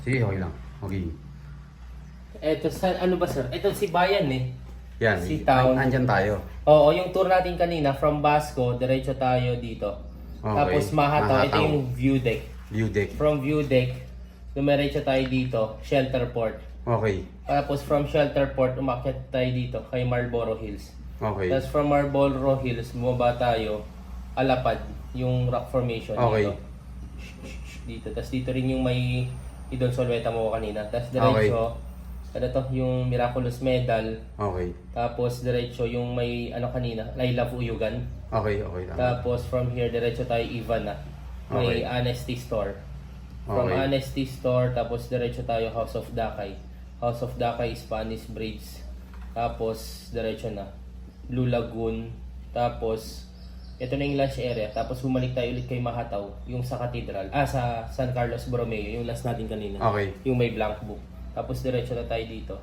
Sige, okay lang. Okay. Eto, sa, ano ba sir? Ito si Bayan eh. Yan. Si Town. An- Andyan tayo. Oo, yung tour natin kanina, from Basco, diretso tayo dito. Okay. Tapos Mahataw, ito Mahataw. yung view deck. View deck. From view deck, dumiretso tayo dito, Shelter Port. Okay. Tapos from Shelter Port, umakyat tayo dito, kay Marlboro Hills. Okay. Tapos from Marlboro Hills, bumaba tayo, Alapad, yung rock formation Okay. dito. Dito. Tapos dito rin yung may Idol Solweta mo kanina. Tapos diretso, ano to, yung Miraculous Medal. Okay. Tapos diretso yung may ano kanina, I Love Uyugan. Okay, okay. tama. Tapos from here, diretso tayo Ivan na. May Okay. Honesty Store. From Okay. Honesty Store, tapos diretso tayo House of Dakay. House of Dakay, Spanish Bridge. Tapos diretso na. Blue Lagoon. Tapos, ito na yung lunch area. Tapos bumalik tayo ulit kay Mahataw, yung sa Cathedral. Ah, sa San Carlos Borromeo, yung last natin kanina. Okay. Yung may blank book. Tapos diretso na tayo dito.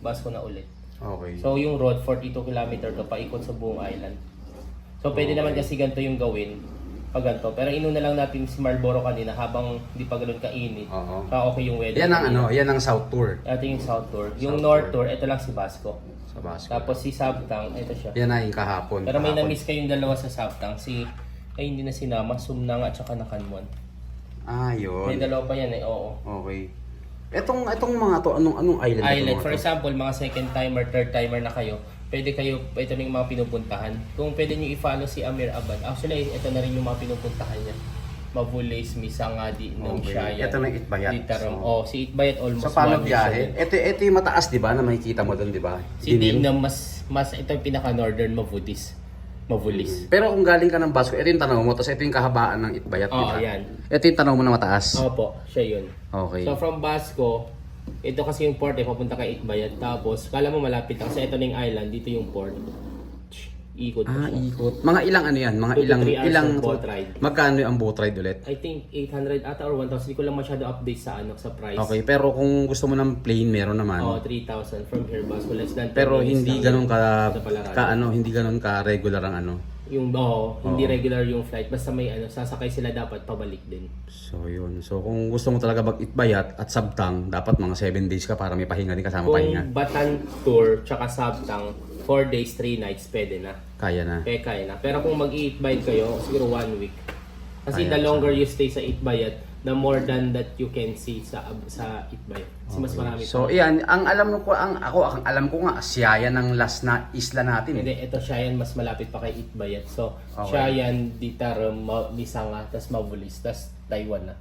Basco na ulit. Okay. So yung road 42 km to paikot sa buong island. So pwede naman kasi ganito yung gawin pag ganito. Pero inuna lang natin si Marlboro kanina habang hindi pa ganun kainit. Oo. Ka okay yung weather. Yan ang ano, yan ang South Tour Ito yung South Tour. Yung South North Tour. Ito lang si Basco. sa Basco. Tapos si Sabtang, ito siya. yan na yung kahapon. Pero may kahapon. na-miss kayong dalawa sa Sabtang. Si, ay hindi na sinama, Sumnang at saka Nakanwan. Ah, May yun. dalawa pa yan eh, oo. Okay. Etong etong mga to anong anong island? Island. For example, mga second timer, third timer na kayo, pwede kayo, ito na yung mga pinupuntahan. Kung pwede nyo i-follow si Amir Abad, actually, ito na rin yung mga pinupuntahan niya. Mabulis, Misangadi, Nung Okay. Ito na yung Itbayat. Ditaram. So- oh, si Itbayat almost Sa paano one week biyahe? Ito ito yung mataas 'di ba na makikita mo doon 'di ba? Si. Dinam, mas, mas, ito yung pinaka-northern Mabulis. Mabulis. Pero kung galing ka ng Basco, ito yung tanaw mo, tapos ito yung kahabaan ng Itbayat, di Oo, ba? yan. Ito yung tanaw mo na mataas. Opo, siya yun. Okay. So from Basco, ito kasi yung port eh, papunta kay Itbayat. Tapos, kala mo malapit lang. Kasi ito na yung island, dito yung port. Ikot pa ah, siya. ikot. Mga ilang ano yan? Mga Two to ilang three hours ilang ng boat ride. Magkano yung boat ride ulit? I think 800 ata or 1,000. Hindi ko lang masyado update sa ano sa price. Okay, pero kung gusto mo ng plane, meron naman. Oh, 3,000 from here Basco less than 10 pero minutes hindi lang. ganun ka, Sa Palaran. ka ano, hindi ganun ka regular ang ano. Yung oh, hindi Oo. regular yung flight basta may ano sasakay sila dapat pabalik din. So yun. So kung gusto mo talaga mag-itbayat at sabtang, dapat mga 7 days ka para may pahinga din kasama Kung pahinga. Batan Tour tsaka Sabtang 4 days 3 nights pwede na. Kaya na. Kaya kaya na. Pero kung mag-eat bite kayo, siguro one week. Kasi Kaya the longer you stay sa eat bayat, the more than that you can see sa sa eat bayat. Kasi mas marami So pa. iyan, ang alam ko ang ako ang alam ko nga Siaya ng last na isla natin. Hindi, ito Shayan mas malapit pa kay Itbayat. So, Okay. Shayan, Ditaram, Ma- Misanga, tas Mabulis, tas Taiwan na.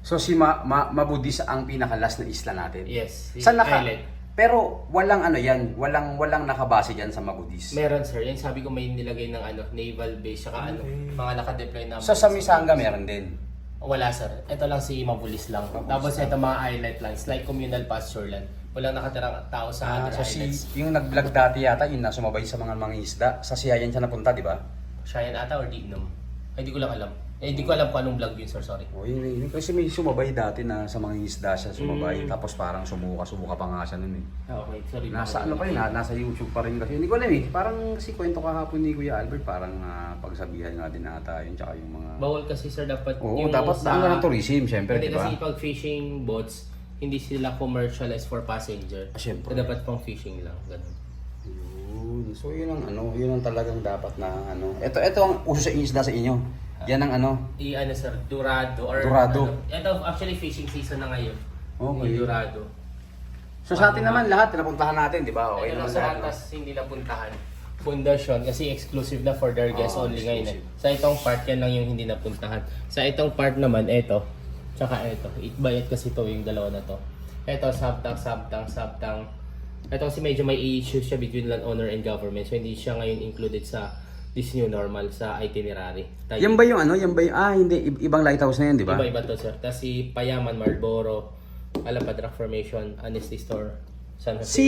So si Ma, Ma, Mabudis ang pinaka-last na isla natin. Yes. Saan naka Island. Pero walang ano yan, walang walang nakabase diyan sa Mabudis. Meron sir, yan sabi ko may nilagay ng ano, naval base, saka ano, mga naka-deploy na. So sa Misanga meron din. Wala sir, ito lang si Mabulis lang. Tapos ito mga islet lang, it's like communal pasture land. Walang nakatirang tao sa Ah, other so si islets. yung nag-vlog dati yata yun na sumabay sa mga mga isda. Sa Siayan siya napunta, di ba? Shayan ata or Dignum? Ay, hindi ko lang alam. Eh, hindi ko alam kung anong vlog yun sir, sorry. O yun, yun, kasi may sumabay dati na sa mga isda siya sumabay. Mm. Tapos parang sumuka, sumuka pa nga siya nun eh. Ah, Okay, sorry. Nasa ano pa yun, ha? nasa YouTube pa rin kasi. Hindi ko alam eh. Parang si kwento kahapon ni Kuya Albert, parang ah, pagsabihan nga din ata yun, tsaka yung mga... Bawal kasi sir, dapat Oo, dapat sa... ng tourism, syempre, Hindi di ba? kasi pag fishing boats, hindi sila commercialized for passenger. Ah, syempre. So, dapat pang fishing lang. Ganun. Yun. So yun ang ano, yun ang talagang dapat na ano. Ito ito ang uso sa isda sa inyo. Yan ang ano. I ano sir, Dorado or Dorado. Ano, ito actually fishing season na ngayon. Okay. Yung Dorado. So sa atin naman lahat napuntahan natin, di ba? Okay ito naman sa lahat. atas hindi napuntahan. Fundasyon kasi exclusive na for their guests Oo, only ngayon. Eh. Sa itong part yan lang yung hindi napuntahan. Sa itong part naman, ito. Tsaka ito. Itbayat kasi to yung dalawa na to. Ito, sabtang, sabtang, sabtang. Ito kasi medyo may issues siya between landowner and government. So hindi siya ngayon included sa this new normal sa itinerary. Tayo- Yan ba yung ano? Yan ba yung ah hindi ibang lighthouse na yan, di ba? Iba-iba to sir. Tapos si Payaman, Marlboro, Alapad Rock Formation, Honesty Store, San Jose. Si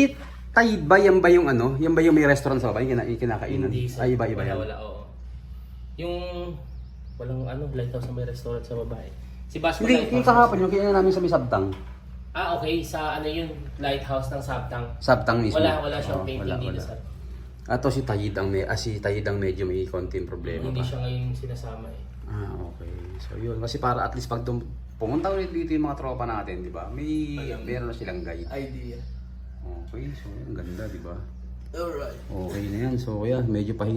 Tide ba yan ba yung ano? Yan ba yung may restaurant sa baba? Yung, kina- yung kinakainan? Hindi sir. Ay, iba-iba wala, yan. Wala, oo. Yung walang ano, lighthouse na may restaurant sa babae. Si Basco Hindi, yung kahapon yung kainan namin sa may Sabtang. Ah, okay. Sa ano yun, lighthouse ng Sabtang. Sabtang mismo. Wala, wala siyang Oo, painting wala, dito wala. sir. Ato si Tayid ang may ah, si Tayid ang medyo may konting problema Hindi pa. siya ngayon sinasama eh. Ah, okay. So yun, kasi para at least pag tum- pumunta ulit dito yung mga tropa natin, di ba? May Ayan. meron na silang guide. Idea. Okay, so ang ganda, di ba? Alright. Okay na yan. So, yeah, medyo pahinga.